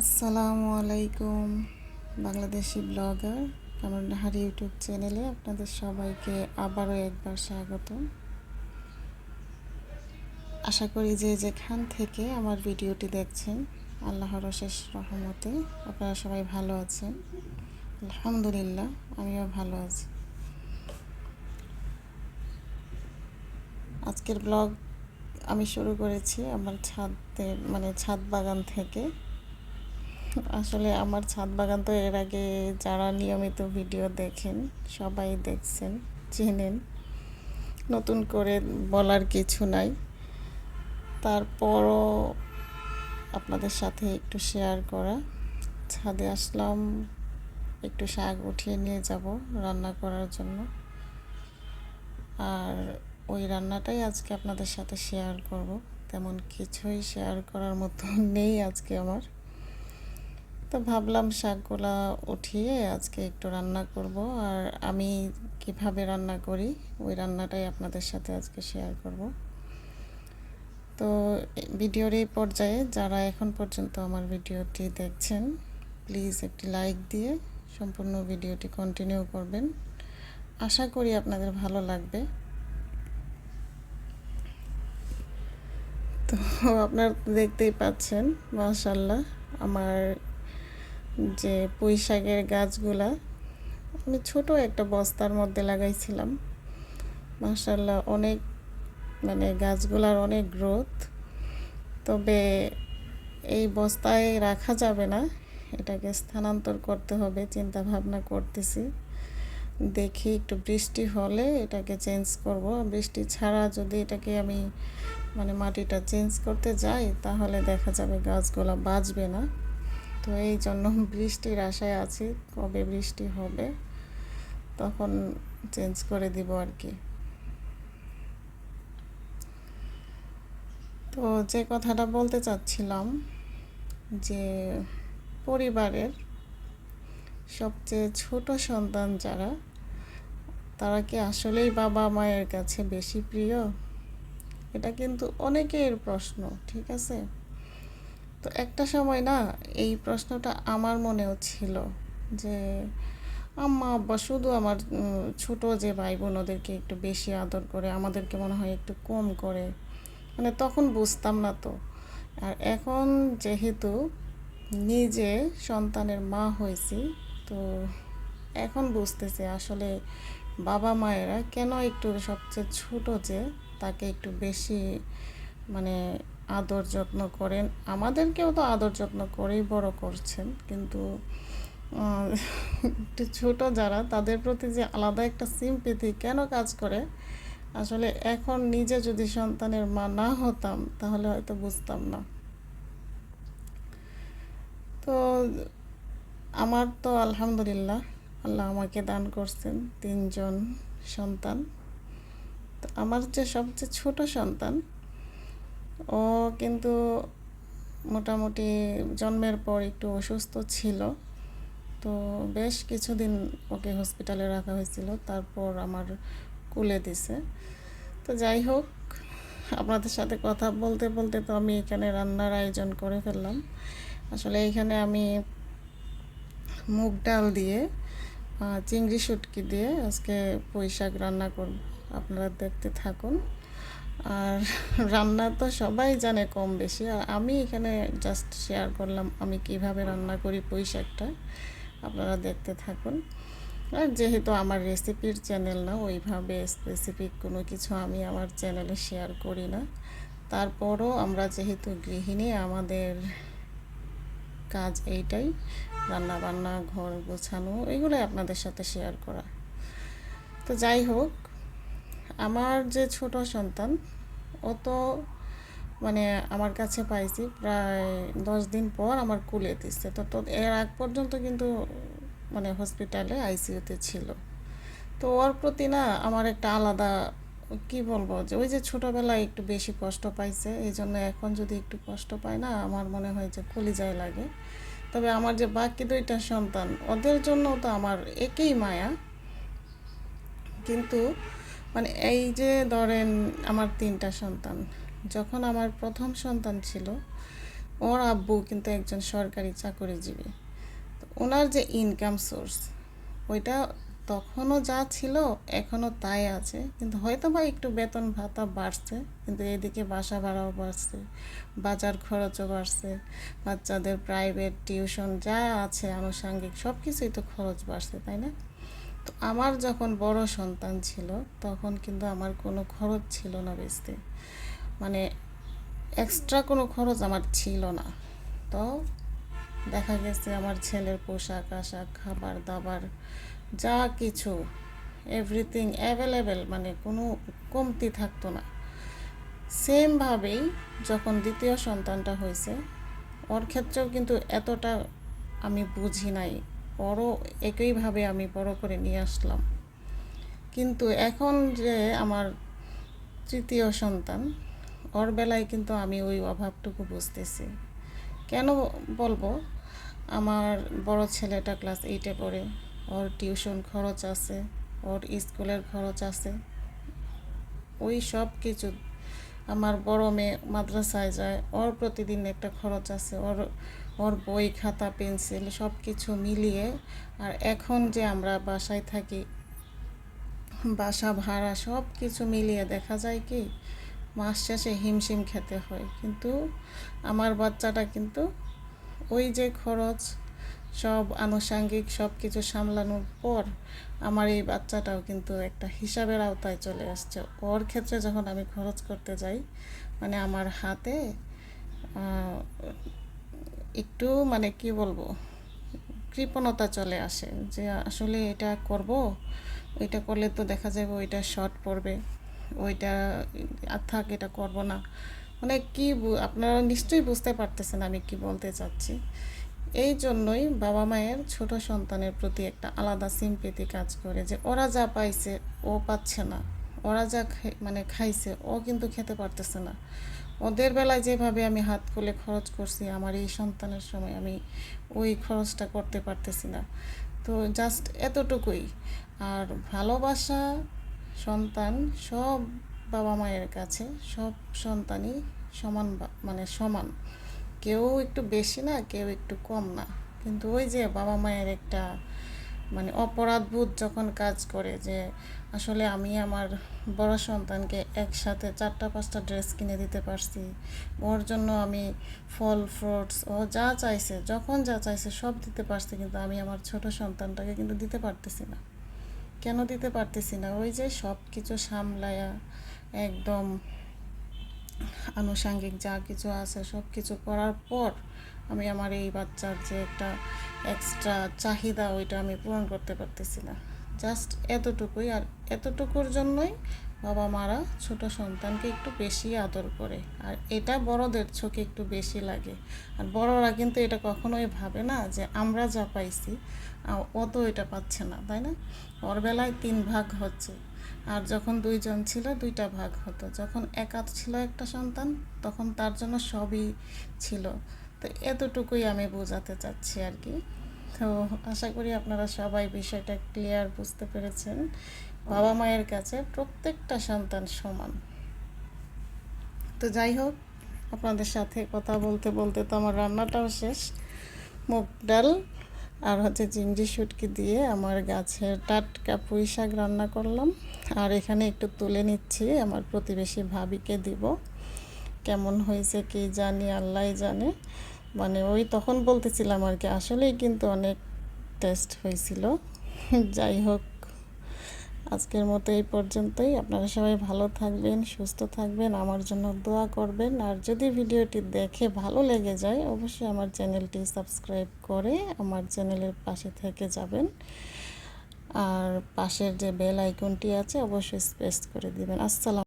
আসসালামু আলাইকুম, Bangladeshi blogger Kamrunnahar YouTube চ্যানেলে আপনাদের সবাইকে আবারও একবার স্বাগত আশা করি যে যেখান থেকে আমার ভিডিওটি দেখছেন, আল্লাহর অশেষ রহমতে আপনারা সবাই ভালো আছেন। আলহামদুলিল্লাহ, আমিও ভালো আছি। আজকের ব্লগ আমি শুরু করেছি আমার ছাদের মানে ছাদ বাগান থেকে। আসলে আমার ছাদ বাগান তো এর আগে যারা নিয়মিত ভিডিও দেখেন, সবাই দেখছেন, চেনেন। নতুন করে বলার কিছু নাই। তারপরও আপনাদের সাথে একটু শেয়ার করা। ছাদে আসলাম, একটু শাক উঠিয়ে নিয়ে যাব রান্না করার জন্য। আর ওই রান্নাটাই আজকে আপনাদের সাথে শেয়ার করব। তেমন কিছুই শেয়ার করার মতো নেই আজকে আমার। তো ভাবলাম শাকগুলা উঠিয়ে আজকে একটু রান্না করব। আর আমি কীভাবে রান্না করি, ওই রান্নাটাই আপনাদের সাথে আজকে শেয়ার করব। তো ভিডিওর এই পর্যায়ে যারা এখন পর্যন্ত আমার ভিডিওটি দেখছেন প্লিজ একটি লাইক দিয়ে সম্পূর্ণ ভিডিওটি কন্টিনিউ করবেন। আশা করি আপনাদের ভালো লাগবে। তো আপনারা দেখতেই পাচ্ছেন মাশাল্লাহ আমার যে পুঁই শাকের গাছগুলা, আমি ছোট একটা বস্তার মধ্যে লাগাইছিলাম। মাশাল্লাহ অনেক মানে গাছগুলার অনেক গ্রোথ। তবে এই বস্তায় রাখা যাবে না, এটাকে স্থানান্তর করতে হবে চিন্তা ভাবনা করতেছি। দেখি একটু বৃষ্টি হলে এটাকে চেঞ্জ করব। বৃষ্টি ছাড়া যদি এটাকে আমি মানে মাটিটা চেঞ্জ করতে যাই, তাহলে দেখা যাবে গাছগুলো বাঁচবে না। তো এই জন্য বৃষ্টির আশায় আছি, কবে বৃষ্টি হবে তখন চেঞ্জ করে দিব আর কি। তো যে কথাটা বলতে চাচ্ছিলাম যে পরিবারের সবচেয়ে ছোট সন্তান যারা, তারা কি আসলেই বাবা মায়ের কাছে বেশি প্রিয়? এটা কিন্তু অনেকের প্রশ্ন, ঠিক আছে? তো একটা সময় না এই প্রশ্নটা আমার মনেও ছিল যে, আম্মা, আব্বা, শুধু আমার ছোট যে ভাই বোন ওদেরকে একটু বেশি আদর করে, আমাদেরকে মনে হয় একটু কম করে। মানে তখন বুঝতাম না তো। আর এখন যেহেতু নিজে সন্তানের মা হয়েছি, তো এখন বুঝতেছি আসলে বাবা মায়েরা কেন একটু সবচেয়ে ছোট যে, তাকে একটু বেশি মানে আদর যত্ন করেন। আমাদেরকেও তো আদর যত্ন করেই বড় করছেন, কিন্তু একটু ছোটো যারা, তাদের প্রতি যে আলাদা একটা সিম্পেথি কেন কাজ করে? আসলে এখন নিজে যদি সন্তানের মা না হতাম, তাহলে হয়তো বুঝতাম না। তো, আমার তো আলহামদুলিল্লাহ, আল্লাহ আমাকে দান করছেন তিনজন সন্তান। তো, আমার যে সবচেয়ে ছোট সন্তান ও কিন্তু মোটামুটি জন্মের পর একটু অসুস্থ ছিল। তো বেশ কিছুদিন ওকে হসপিটালে রাখা হয়েছিল। তারপর আমার কুলে দিছে। তো যাই হোক, আপনাদের সাথে কথা বলতে বলতে তো আমি এখানে রান্নার আয়োজন করে ফেললাম। আসলে এখানে আমি মুগ ডাল দিয়ে চিংড়ি শুটকি দিয়ে আজকে পুঁই শাক রান্না করব। আপনারা দেখতে থাকুন। আর রান্না তো সবাই জানে কম বেশি। আর আমি এখানে জাস্ট শেয়ার করলাম আমি কীভাবে রান্না করি পুঁই শাকটা। আপনারা দেখতে থাকুন। আর যেহেতু আমার রেসিপির চ্যানেল না, ওইভাবে স্পেসিফিক কোনো কিছু আমি আমার চ্যানেলে শেয়ার করি না। তারপরও আমরা যেহেতু গৃহিণী, আমাদের কাজ এইটাই রান্না বান্না ঘর গোছানো, এগুলোই আপনাদের সাথে শেয়ার করা। তো যাই হোক আমার যে ছোট সন্তান, ও তো মানে আমার কাছে পাইছি প্রায় দশ দিন পর আমার কুলে দিচ্ছে তো তো এর আগ পর্যন্ত কিন্তু মানে হসপিটালে আইসিইউতে ছিল। তো ওর প্রতি না আমার একটা আলাদা কি বলব যে ওই যে ছোটোবেলায় একটু বেশি কষ্ট পাইছে এই জন্য এখন যদি একটু কষ্ট পায় না আমার মনে হয় যে কলিজায় লাগে। তবে আমার যে বাকি দুইটা সন্তান, ওদের জন্য তো আমার একই মায়া। কিন্তু মানে এই যে ধরেন আমার তিনটা সন্তান, যখন আমার প্রথম সন্তান ছিল, ওর আব্বু কিন্তু একজন সরকারি চাকরিজীবী। তো ওনার যে ইনকাম সোর্স ওইটা তখনও যা ছিল, এখনও তাই আছে। কিন্তু হয়তো বা একটু বেতন ভাতা বাড়ছে, কিন্তু এদিকে বাসা ভাড়াও বাড়ছে, বাজার খরচও বাড়ছে, বাচ্চাদের প্রাইভেট টিউশন যা আছে, আনুষঙ্গিক সব কিছুই তো খরচ বাড়ছে, তাই না? আমার যখন বড় সন্তান ছিল, তখন কিন্তু আমার কোনো খরচ ছিল না বেশি মানে এক্সট্রা কোনো খরচ আমার ছিল না। তো দেখা গেছে আমার ছেলের পোশাক, আশাক, খাবার, দাবার, যা কিছু এভরিথিং অ্যাভেলেবেল মানে কোনো কমতি থাকতো না। সেমভাবেই যখন দ্বিতীয় সন্তানটা হয়েছে, ওর ক্ষেত্রেও কিন্তু এতটা আমি বুঝি নাই। ওরও একইভাবে আমি বড় করে নিয়ে আসলাম। কিন্তু এখন যে আমার তৃতীয় সন্তান, ওর বেলায় কিন্তু আমি ওই অভাবটুকু বুঝতেছি। কেন বলব? আমার বড় ছেলেটা ক্লাস এইটে পড়ে, ওর টিউশন খরচ আছে, ওর স্কুলের খরচ আছে। ওই সব কিছু আমার বড় মেয়ে মাদ্রাসায় যায়, ওর প্রতিদিন একটা খরচ আছে, ওর ওর বই, খাতা, পেন্সিল সব কিছু মিলিয়ে। আর এখন যে আমরা বাসায় থাকি, বাসা ভাড়া সব কিছু মিলিয়ে দেখা যায় কি, মাস শেষে হিমশিম খেতে হয়। কিন্তু আমার বাচ্চাটা কিন্তু ওই যে খরচ, সব আনুষাঙ্গিক সব কিছু সামলানোর পর আমার এই বাচ্চাটাও কিন্তু একটা হিসাবের আওতায় চলে আসছে। ওর ক্ষেত্রে যখন আমি খরচ করতে যাই মানে আমার হাতে একটু মানে কি বলব, কৃপণতা চলে আসে যে আসলে এটা করব, ওইটা করলে তো দেখা যাবে ওইটা শর্ট পড়বে, ওইটা আর থাক এটা করব না। মানে কি আপনারা নিশ্চয়ই বুঝতে পারতেছেন আমি কি বলতে চাচ্ছি। এই জন্যই বাবা মায়ের ছোট সন্তানের প্রতি একটা আলাদা সিম্পেতি কাজ করে যে ওরা যা পাইছে ও পাচ্ছে না, ওরা যা মানে খাইছে ও কিন্তু খেতে পারতেছে না। ওদের বেলায় যেভাবে আমি হাত খুলে খরচ করছি, আমার এই সন্তানের সময় আমি ওই খরচটা করতে পারতেছি না। তো জাস্ট এতটুকুই। আর ভালোবাসা, সন্তান সব বাবা মায়ের কাছে, সব সন্তানই সমান মানে সমান। কেউ একটু বেশি না, কেউ একটু কম না। কিন্তু ওই যে বাবা মায়ের একটা মানে অপরাধবোধ যখন কাজ করে যে আসলে আমি আমার বড় সন্তানকে একসাথে চারটা, পাঁচটা ড্রেস কিনে দিতে পারছি, ওর জন্য আমি ফল ফ্রুটস ও যা চাইছে, যখন যা চাইছে সব দিতে পারছি, কিন্তু আমি আমার ছোট সন্তানটাকে কিন্তু দিতে পারতেছি না। কেন দিতে পারতেছি না? ওই যে সব কিছু সামলায়া একদম আনুষাঙ্গিক যা কিছু আছে, সব কিছু করার পর আমি আমার এই বাচ্চার যে একটা এক্সট্রা চাহিদা, ওইটা আমি পূরণ করতে পারতেছি না। জাস্ট এতটুকুই, আর এতটুকুর জন্যই বাবা মারা ছোট সন্তানকে একটু বেশি আদর করে, আর এটা বড়দের চোখে একটু বেশি লাগে। আর বড়রা কিন্তু এটা কখনোই ভাবে না যে আমরা যা পাইছি ও তো এটা পাচ্ছে না, তাই না? ওর বেলায় তিন ভাগ হচ্ছে, আর যখন দুইজন ছিল দুইটা ভাগ হতো। যখন একা ছিল একটা সন্তান, তখন তার জন্য সবই ছিল। তো এতটুকুই আমি বোঝাতে চাচ্ছি আর কি। তো আশা করি আপনারা সবাই বিষয়টা ক্লিয়ার বুঝতে পেরেছেন। বাবা মায়ের কাছে প্রত্যেকটা সন্তান সমান। তো যাই হোক, আপনাদের সাথে কথা বলতে বলতে তো আমার রান্নাটাও শেষ। মুগ ডাল আর হচ্ছে চিংড়ি শুটকি দিয়ে আমার গাছের টাটকা পুঁই শাক রান্না করলাম। আর এখানে একটু তুলে নিচ্ছি, আমার প্রতিবেশী ভাবিকে দিব। কেমন হয়েছে কি জানি, আল্লাহ জানে। মানে ওই তখন বলতেছিলাম আর কি, আসলেই কিন্তু অনেক টেস্ট হয়েছিল। যাই হোক আজকের মতো এই পর্যন্তই। আপনারা সবাই ভালো থাকবেন, সুস্থ থাকবেন, আমার জন্য দোয়া করবেন। আর যদি ভিডিওটি দেখে ভালো লেগে যায়, অবশ্যই আমার চ্যানেলটি সাবস্ক্রাইব করে আমার চ্যানেলের পাশে থেকে যাবেন। আর পাশের যে বেল আইকনটি আছে, অবশ্যই স্পেস করে দিবেন। আসসালাম।